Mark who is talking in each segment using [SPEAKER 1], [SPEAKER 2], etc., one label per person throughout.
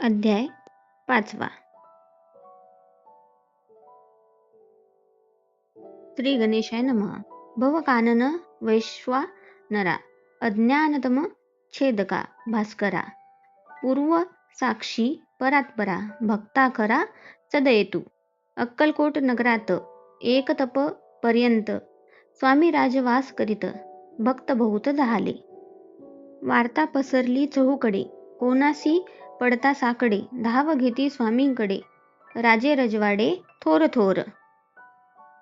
[SPEAKER 1] अध्याय पाचवा. श्री गणेशाय नम. भवकानन वैश्वानरा अज्ञानतम छेदका भास्करा पूर्व साक्षी परात्परा भक्ता खरा सदयतु अक्कलकोट नगरात एक तप पर्यंत स्वामी राजवास करीत भक्त बहुत झाले वार्ता पसरली चहूकडे कोणासी पडता साकडे धाव घेती स्वामींकडे. राजे रजवाडे थोर थोर.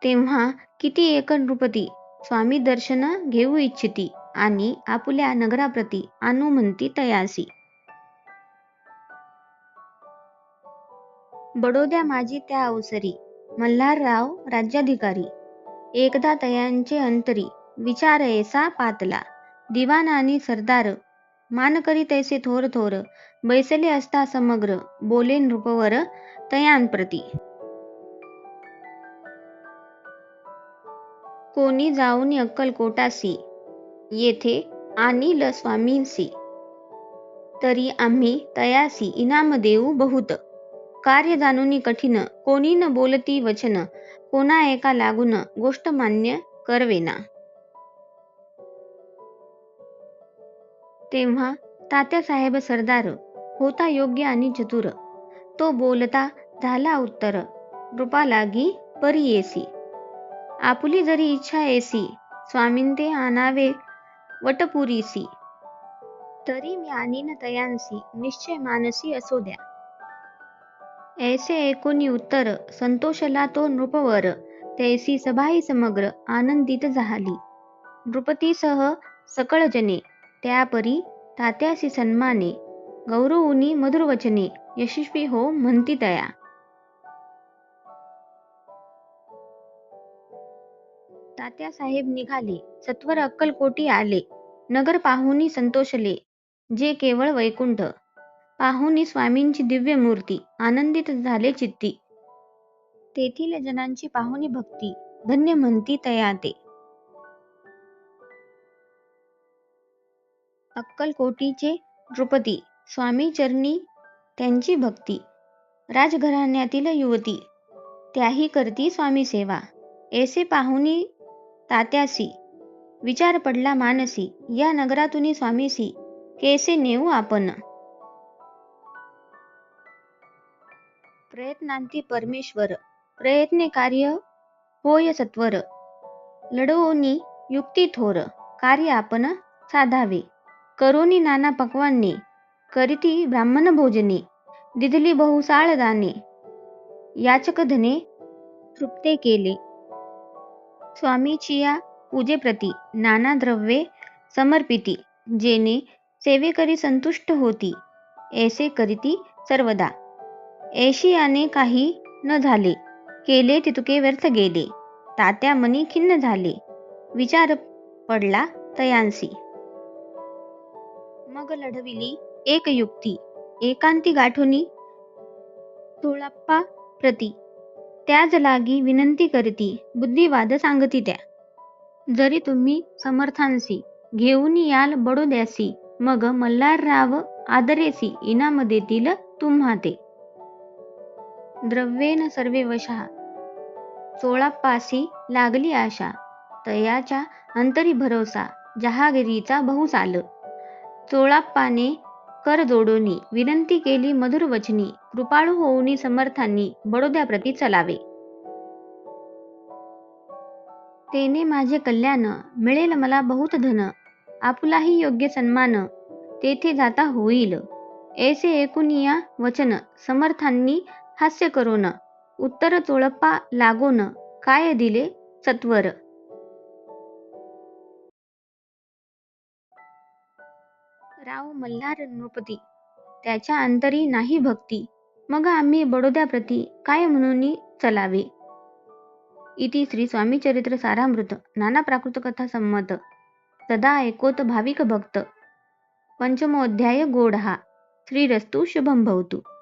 [SPEAKER 1] तेव्हा किती एक नृपती स्वामी दर्शन घेऊ इच्छिती आणि आपुल्या नगराप्रती आणू म्हणती तयासी. बडोद्या माझी त्या अवसरी मल्हारराव राज्याधिकारी. एकदा तयांचे अंतरी विचार ऐसा पातला. दिवाण आणि सरदार मान करी तैसे थोर थोर बैसले असता समग्र बोले नृपवर तयांप्रती कोणी जाऊन अक्कलकोटासी येथे आणील स्वामींसी. तरी आम्ही तयासी इनाम देऊ बहुत. कार्य जाणून कठीण कोणी न बोलती वचन कोणा एका लागून गोष्ट मान्य करवेना. तेव्हा तात्यासाहेब सरदार होता योग्य आणि चतुर. तो बोलता झाला उत्तर. कृपा लागी परी येसी. आपुली जरी इच्छा येसी स्वामींते आणावे वटपुरीसी. तरी मी आणीन तयांसी निश्चय मानसी असो द्या. ऐसे एकोणी उत्तर संतोषला तो नृपवर. तैसी सभाई समग्र आनंदित झाली. नृपतीसह सकळजने त्यापरी तात्यासी सन्माने गौरवुनी मधुरवचने यशस्वी हो म्हणती तया तात्यासाहेब निघाले. सत्वर अक्कलकोटी आले. नगर पाहुनी संतोषले. जे केवळ वैकुंठ. पाहुनी स्वामींची दिव्य मूर्ती. आनंदित झाले चित्ती. तेथील जनांची पाहुनी भक्ती. धन्य म्हणती तया ते. अक्कलकोटीचे नृपती स्वामी चरणी त्यांची भक्ती. राजघराण्यातील युवती. त्याही करती स्वामी सेवा. ऐसे पाहुनी तात्यासी. विचार पडला मानसी. या नगरातून स्वामीसी. केसे नेऊ आपण? प्रयत्नांती परमेश्वर. प्रयत्ने कार्य होय सत्वर. लढवोनी युक्ती थोर. कार्य आपण साधावे. करोनी नाना पक्वाने करीती ब्राह्मण भोजने दिधली बहुसाळ दाने याचक धने तृप्ते केले स्वामीची या पूजेप्रती नाना द्रव्ये समर्पिती जेने सेवेकरी संतुष्ट होती ऐसे करीती सर्वदा ऐशियाने काही न झाले केले तितुके व्यर्थ गेले तात्या मनी खिन्न झाले विचार पडला तयांसी मग लढविली एक युक्ती. एकांती गाठोनी तुळप्पा प्रती. त्याच लागी विनंती करती बुद्धिवाद सांगती त्या. जरी तुम्ही समर्थांसी घेऊन याल बडोद्यासी मग मल्हारराव आदरेसी इनाम देतील तुम्हा ते. द्रव्येन सर्वे वशा. चोळाप्पासी लागली आशा. तयाच्या अंतरी भरोसा. जहागिरीचा बहुसाल. चोळाप्पाने कर जोडोनी विनंती केली मधुर वचनी कृपाळू होऊनी समर्थांनी बडोद्याप्रती चलावे. तेने माझे कल्याण मिळेल मला बहुत धन आपुलाही योग्य सन्मान तेथे जाता होईल. ऐसे ऐकून या वचन समर्थांनी हास्य करोन उत्तर चोळप्पा लागोन काय दिले सत्वर? राव मल्हार नृपती. त्याच्या अंतरी नाही भक्ती. मग आम्ही बडोद्याप्रती काय म्हणून चलावे? इति श्री स्वामी चरित्र सारामृत. नाना प्राकृत कथा संमत. सदा ऐकोत भाविक भक्त. पंचमोध्याय गोड हा श्रीरस्तु शुभम भवतु.